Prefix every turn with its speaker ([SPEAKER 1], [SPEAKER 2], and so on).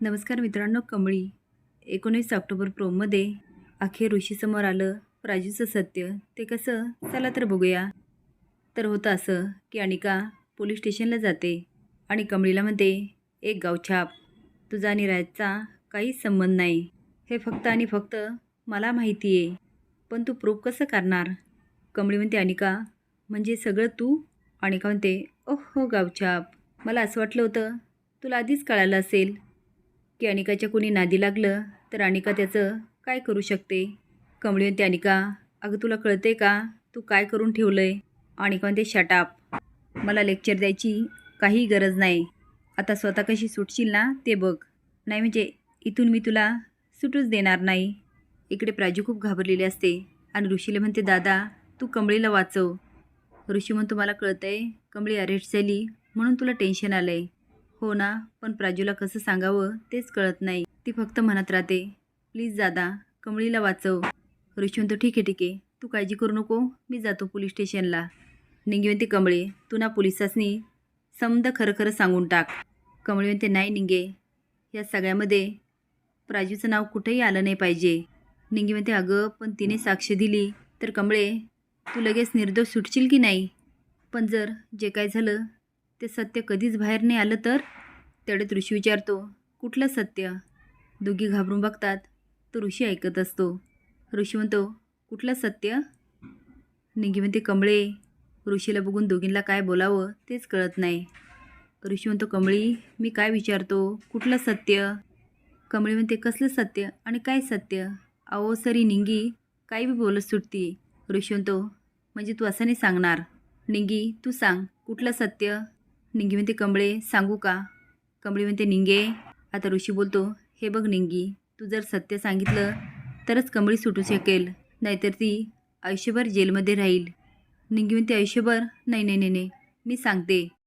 [SPEAKER 1] नमस्कार मित्रांनो कमळी. एकोणीस ऑक्टोबर प्रोमध्ये अखेर ऋषीसमोर आलं प्राजूचं सत्य. ते कसं? चला तर बघूया. तर होतं असं की अनिका पोलीस स्टेशनला जाते आणि कमळीला म्हणते एक गावछाप तुझा आणि राजचा काहीच संबंध नाही. हे फक्त आणि फक्त मला माहिती आहे. पण तू प्रूफ कसं करणार? कमळी म्हणते अनिका म्हणजे सगळं तू? अनिका म्हणते ओह हो गावछाप मला असं वाटलं होतं तुला आधीच कळालं असेल. की अनिकाच्या कोणी नादी लागलं तर अनिका त्याचं काय करू शकते? कमळी म्हणते अनिका अगं तुला कळते का? तू काय करून ठेवलं आहे अनिका म्हणते शटाप मला लेक्चर द्यायची काही गरज नाही. आता स्वतः कशी सुटशील ना ते बघ. नाही म्हणजे इथून मी तुला सुटूच देणार नाही. इकडे प्राजू खूप घाबरलेली असते आणि ऋषीला म्हणते दादा तू कमळीला वाचव. ऋषी तुम्हाला कळतं कळतंय. कमळी अरेस्ट झाली म्हणून तुला टेन्शन आलं आहे हो ना पण प्राजूला कसं सांगावं तेच कळत नाही. ती फक्त म्हणत राहते प्लीज दादा कमळीला वाचव. ऋषी म्हणतो ठीक आहे ठीक आहे. तू काळजी करू नको. मी जातो पोलीस स्टेशनला. निंगी म्हणते कमळे. तू ना पोलिसासनी समद खरं खरं सांगून टाक. कमळी म्हणते नाही निंगे या सगळ्यामध्ये प्राजूचं नाव कुठेही आलं नाही पाहिजे. निंगी म्हणते अगं पण तिने साक्ष दिली. तर कमळे तू लगेच निर्दोष सुटशील की नाही? पण जर जे काय झालं ते सत्य कधीच बाहेर नाही आलं तर? तेवढ्यात ऋषी विचारतो कुठलं सत्य? दोघी घाबरून बघतात. तो ऋषी ऐकत असतो. ऋषी म्हणतो कुठलं सत्य? निंगी म्हणते कमळे. ऋषीला बघून दोघींना काय बोलावं तेच कळत नाही. ऋषी म्हणतो कमळी मी काय विचारतो? कुठलं सत्य? कमळी म्हणते कसलं सत्य आणि काय सत्य? अहो सरी निंगी काय बी बोलत सुटती. ऋषी म्हणतो म्हणजे तू असं नाही सांगणार. निंगी तू सांग कुठलं सत्य? निंगी म्हणते कंबळे सांगू का? कंबळी म्हणते निंगे आता ऋषी बोलतो हे बघ निंगी तू जर सत्य सांगितलं तरच कंबळी सुटू शकेल नाहीतर ती आयुष्यभर जेलमध्ये राहील. निंगी म्हणते आयुष्यभर? नाही नाही नाही नाही मी सांगते.